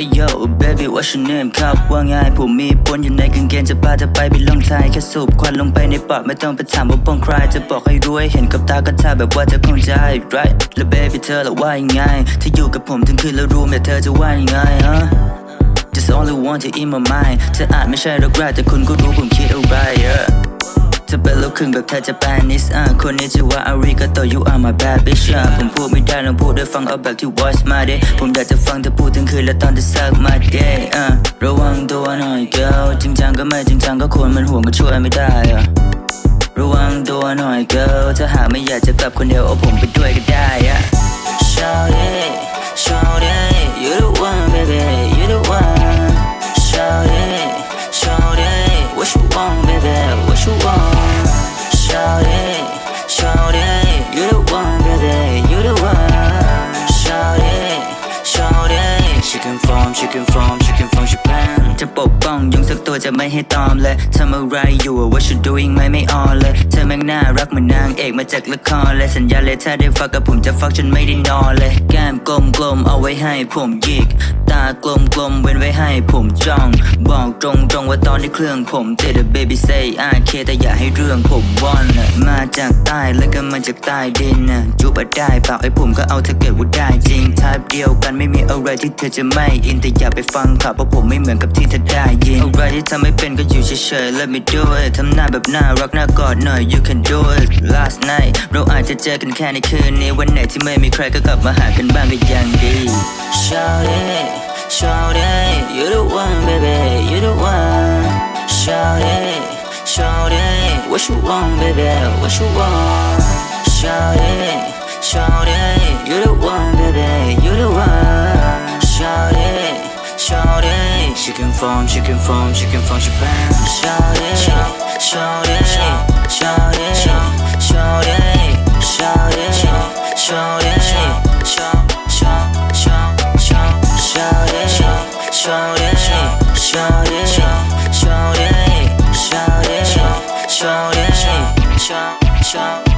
yo baby what's your name ครับว่าไงผมมีปนอยู่ในกางเกงจะพาเธอไปบินลงไทยแค่สูบควันลงไปในปอดไม่ต้องไปถามว่าป้องใครจะบอกให้รู้เห็นกับตาก็ท่าแบบว่าเธอคงใจ right แล้ว baby เธอละว่ายังไงถ้าอยู่กับผมทั้งคืนแล้วรู้ไหมเธอจะว่ายังไงฮะ Just only want you in my mind เธออาจไม่ใช่รักแรกแต่คุณก็รู้ผมคิดอะไร yeah จะเป็นลูกครึ่งแบบเธอจะแปนิสอะคนนี้ชื่อว่าอาริกาโต you are my bad bitch อะผมพูดไม่ได้ลองพูดด้ฟังเอาแบบที่ voice มาดิผมอยากจะฟังเธอพูดทั้งคืนและตอนเธอซักมา day อะระวังตัวหน่อย girl จริงจังก็ไม่จริงจังก็ควรมันห่วงก็ช่วยไม่ได้อะระวังตัวหน่อย girl ถ้าหากไม่อยากจะกลับคนเดียวเอาผมไปด้วยก็ได้อะ Shout it, shout it, you the one chicken from ตัวจะไม่ให้ตอมเลยทำอะไรอยู่ what you doing ไม่ไม่ออนเลย เธอแม่งน่ารักเหมือนนางเอกมาจากละครเลยสัญญาเลยถ้าได้ฟักกับผมจะฟักจนไม่ได้นอนเลย แก้มกลมกลมๆเอาไว้ให้ผมยิก ตากลมกลมๆเว้นไว้ให้ผมจ้อง บอกตรงตรงๆว่าตอนที่เครื่องผมเตะ baby say I care แต่อย่าให้เรื่องผมวอนนะมาจากใต้แล้วก็มาจากใต้ดินนะจูบได้เปล่าไอ้ผมก็เอาถ้าเกิดว่าได้จริงทายเดียวกันไม่มีอะไรที่เธอจะไม่อินแต่อย่าไปฟังข่าวเพราะผมไม่เหมือนกับที่เธอได้ยินอะไรที่ทำไม่เป็นก็อยู่เฉยๆ let me do it ทำหน้าแบบน่ารักน่ากอดหน่อย you can do it last night เราอาจจะเจอกันแค่ในคืนนี้ วันไหนที่ไม่มีใครก็กลับมาหากันบ้างก็ยังดี shout it shout it you the one baby you the one shout it shout it what you want baby what you want shout it Shorty, she can phone, she can phone, she can phone, she bang. Shorty, shorty, shorty, shorty, shorty, shorty, shorty, shorty, shorty, shorty, shorty, shorty, shorty, shorty,